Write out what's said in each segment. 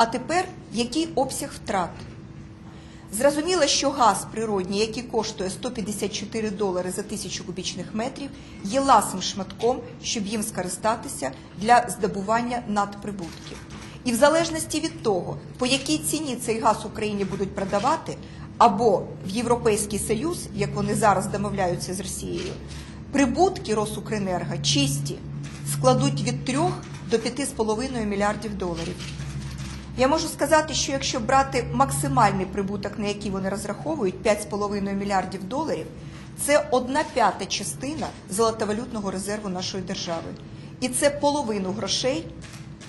А тепер який обсяг втрат? Зрозуміло, що газ природній, який коштує 154 долари за тисячу кубічних метрів, є ласим шматком, щоб їм скористатися для здобування надприбутків. І в залежності від того, по якій ціні цей газ Україні будуть продавати, або в Європейський Союз, як вони зараз домовляються з Росією, прибутки Росукренерго чисті складуть від 3 до 5,5 мільярдів доларів. Я можу сказати, що якщо брати максимальний прибуток, на який вони розраховують 5,5 мільярдів доларів, це одна п'ята частина золотовалютного резерву нашої держави. І це половину грошей,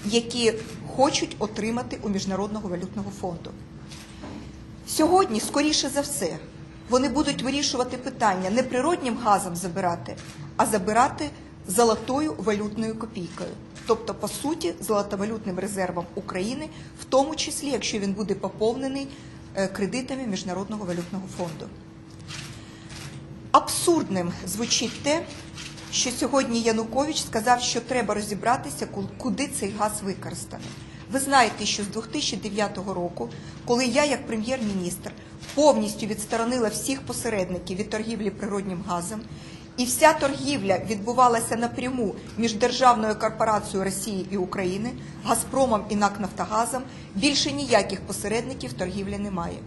які хочуть отримати у Міжнародного валютного фонду. Сьогодні, скоріше за все, вони будуть вирішувати питання не природнім газом забирати, а забирати золотою валютною копійкою. Тобто, по суті, золотовалютним резервом України, в тому числі, якщо він буде поповнений е, кредитами Міжнародного валютного фонду. Абсурдним звучить те, що сьогодні Янукович сказав, що треба розібратися, куди цей газ використаний. Ви знаєте, що з 2009 року, коли я, як прем'єр-міністр, повністю відсторонила всіх посередників від торгівлі природнім газом, і вся торгівля відбувалася напряму між Державною корпорацією Росії і України, Газпромом і НАК Нафтогазом, більше ніяких посередників торгівлі немає.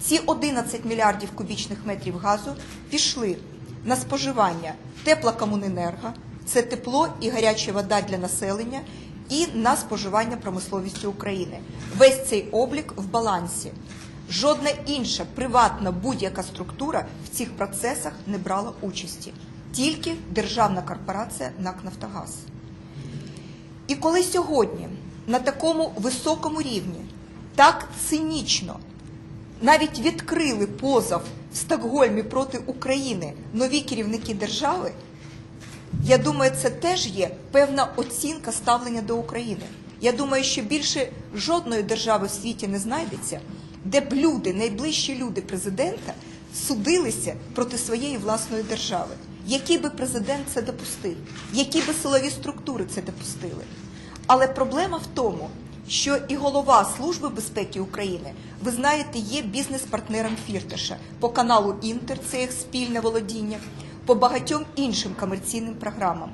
Ці 11 мільярдів кубічних метрів газу пішли на споживання теплокомуненерго, це тепло і гаряча вода для населення, і на споживання промисловістю України. Весь цей облік в балансі. Жодна інша приватна будь-яка структура в цих процесах не брала участі, тільки державна корпорація НАК Нафтогаз. І коли сьогодні на такому високому рівні так цинічно навіть відкрили позов в Стокгольмі проти України нові керівники держави, я думаю, це теж є певна оцінка ставлення до України. Я думаю, що більше жодної держави в світі не знайдеться, де б люди, найближчі люди президента, судилися проти своєї власної держави. Який би президент це допустив, які би силові структури це допустили. Але проблема в тому, що і голова Служби безпеки України, ви знаєте, є бізнес-партнером Фірташа по каналу Інтер, це їх спільне володіння, по багатьом іншим комерційним програмам.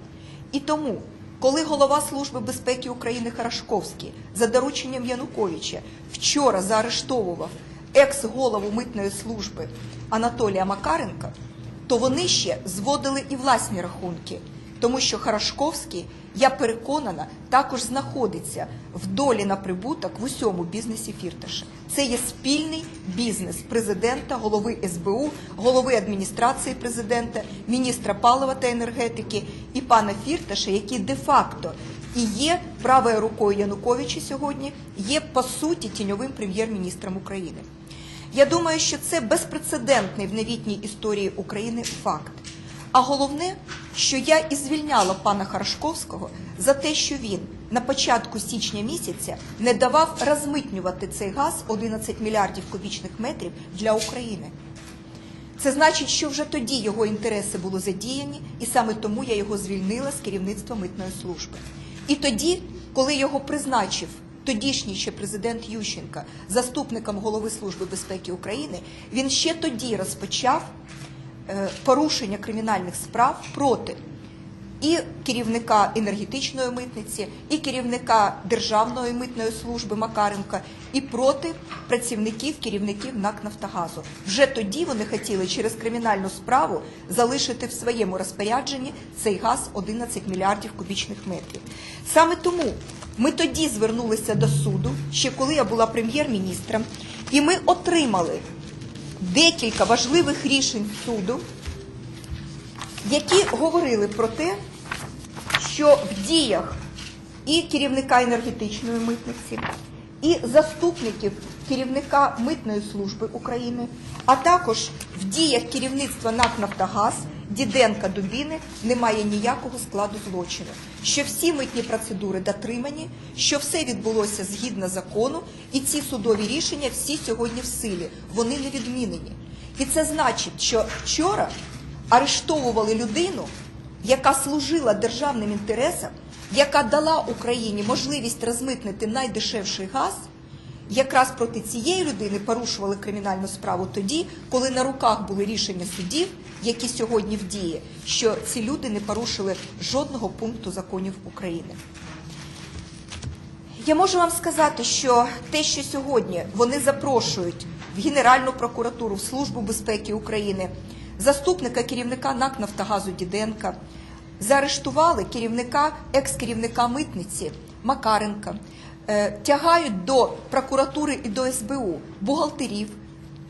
І тому, коли голова Служби безпеки України Харашковський за дорученням Януковича вчора заарештовував екс-голову митної служби Анатолія Макаренка, то вони ще зводили і власні рахунки, тому що Харашковський, я переконана, також знаходиться в долі на прибуток в усьому бізнесі Фірташа. Це є спільний бізнес президента, голови СБУ, голови адміністрації президента, міністра палива та енергетики і пана Фірташа, який де-факто і є правою рукою Януковича сьогодні, є по суті тіньовим прем'єр-міністром України. Я думаю, що це безпрецедентний в новітній історії України факт. А головне, що я і звільняла пана Харашковського за те, що він на початку січня місяця не давав розмитнювати цей газ 11 мільярдів кубічних метрів для України. Це значить, що вже тоді його інтереси були задіяні, і саме тому я його звільнила з керівництва митної служби. І тоді, коли його призначив тодішній ще президент Ющенка заступником голови Служби безпеки України, він ще тоді розпочав е, порушення кримінальних справ проти і керівника енергетичної митниці, і керівника Державної митної служби Макаренка, і проти працівників керівників НАК Нафтогазу. Вже тоді вони хотіли через кримінальну справу залишити в своєму розпорядженні цей газ 11 мільярдів кубічних метрів. Саме тому ми тоді звернулися до суду, ще коли я була прем'єр-міністром, і ми отримали декілька важливих рішень суду які говорили про те, що в діях і керівника енергетичної митниці, і заступників керівника митної служби України, а також в діях керівництва НАК «Нафтогаз» Діденка Дубіни немає ніякого складу злочину, що всі митні процедури дотримані, що все відбулося згідно закону, і ці судові рішення всі сьогодні в силі, вони не відмінені. І це значить, що вчора арештовували людину, яка служила державним інтересам, яка дала Україні можливість розмитнити найдешевший газ, якраз проти цієї людини порушували кримінальну справу тоді, коли на руках були рішення судів, які сьогодні в дії, що ці люди не порушили жодного пункту законів України. Я можу вам сказати, що те, що сьогодні вони запрошують в Генеральну прокуратуру, в Службу безпеки України, заступника керівника НАК Нафтогазу Діденка, заарештували керівника, екс-керівника митниці Макаренка, тягають до прокуратури і до СБУ бухгалтерів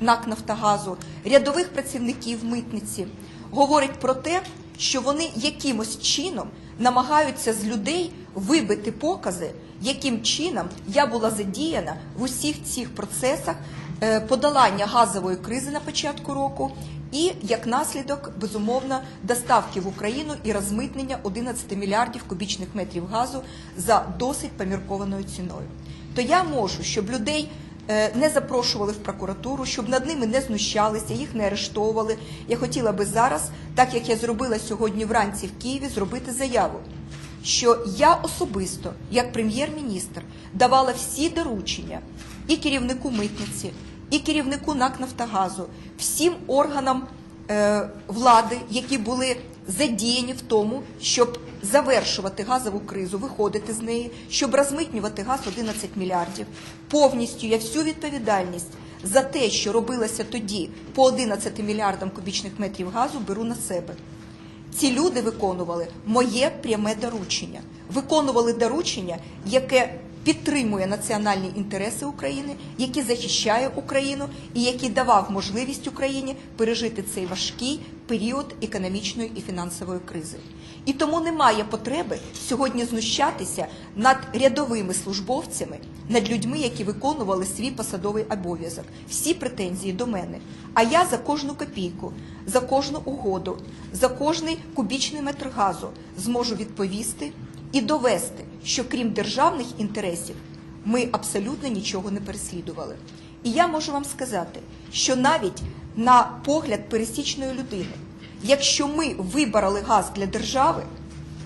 НАК Нафтогазу, рядових працівників митниці, говорить про те, що вони якимось чином намагаються з людей вибити покази, яким чином я була задіяна в усіх цих процесах е, подолання газової кризи на початку року і як наслідок, безумовно, доставки в Україну і розмитнення 11 мільярдів кубічних метрів газу за досить поміркованою ціною. То я можу, щоб людей е, не запрошували в прокуратуру, щоб над ними не знущалися, їх не арештовували. Я хотіла би зараз, так як я зробила сьогодні вранці в Києві, зробити заяву, що я особисто, як прем'єр-міністр, давала всі доручення і керівнику митниці, і керівнику НАК Нафтогазу, всім органам е, влади, які були задіяні в тому, щоб завершувати газову кризу, виходити з неї, щоб розмитнювати газ 11 мільярдів. Повністю я всю відповідальність за те, що робилося тоді по 11 мільярдам кубічних метрів газу, беру на себе. Ці люди виконували моє пряме доручення, виконували доручення, яке підтримує національні інтереси України, яке захищає Україну і який давав можливість Україні пережити цей важкий період економічної і фінансової кризи. І тому немає потреби сьогодні знущатися над рядовими службовцями, над людьми, які виконували свій посадовий обов'язок. Всі претензії до мене. А я за кожну копійку, за кожну угоду, за кожний кубічний метр газу зможу відповісти і довести, що крім державних інтересів ми абсолютно нічого не переслідували. І я можу вам сказати, що навіть на погляд пересічної людини, якщо ми вибороли газ для держави,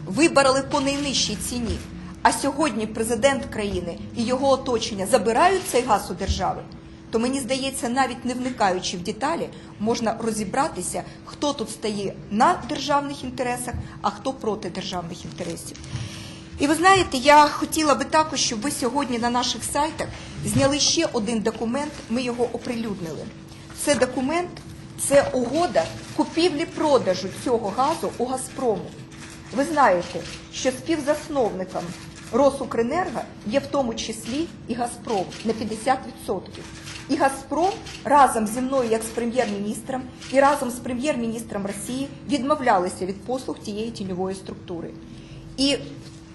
вибороли по найнижчій ціні, а сьогодні президент країни і його оточення забирають цей газ у держави, то мені здається, навіть не вникаючи в деталі, можна розібратися, хто тут стає на державних інтересах, а хто проти державних інтересів. І ви знаєте, я хотіла би також, щоб ви сьогодні на наших сайтах зняли ще один документ, ми його оприлюднили. Це документ, це угода купівлі-продажу цього газу у Газпрому. Ви знаєте, що співзасновником Росукренерго є в тому числі і Газпром на 50%. І Газпром разом зі мною, як з прем'єр-міністром, і разом з прем'єр-міністром Росії відмовлялися від послуг тієї тіньової структури. І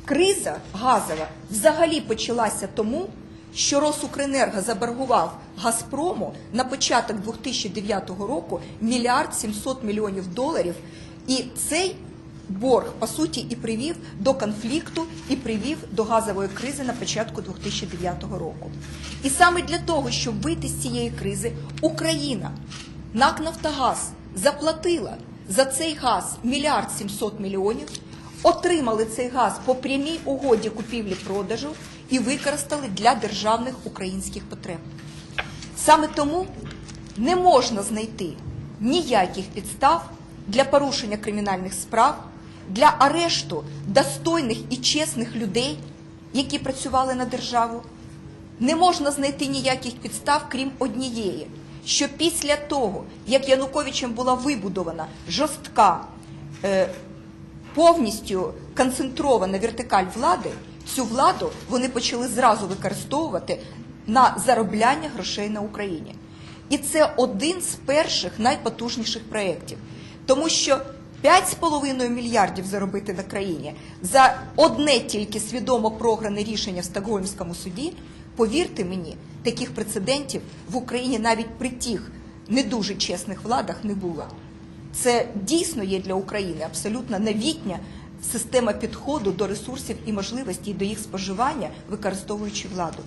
криза газова взагалі почалася тому, що Росукренерго заборгував Газпрому на початок 2009 року мільярд 700 мільйонів доларів. І цей борг, по суті, і привів до конфлікту, і привів до газової кризи на початку 2009 року. І саме для того, щоб вийти з цієї кризи, Україна, НАК Нафтогаз заплатила за цей газ мільярд 700 мільйонів, отримали цей газ по прямій угоді купівлі-продажу і використали для державних українських потреб. Саме тому не можна знайти ніяких підстав для порушення кримінальних справ, для арешту достойних і чесних людей, які працювали на державу. Не можна знайти ніяких підстав, крім однієї, що після того, як Януковичем була вибудована жорстка, е, повністю концентрована вертикаль влади, цю владу вони почали зразу використовувати на заробляння грошей на Україні. І це один з перших найпотужніших проєктів, тому що 5,5 мільярдів заробити на країні за одне тільки свідомо програне рішення в Стокгольмському суді. Повірте мені, таких прецедентів в Україні навіть при тих не дуже чесних владах не було. Це дійсно є для України абсолютно новітня система підходу до ресурсів і можливостей до їх споживання, використовуючи владу.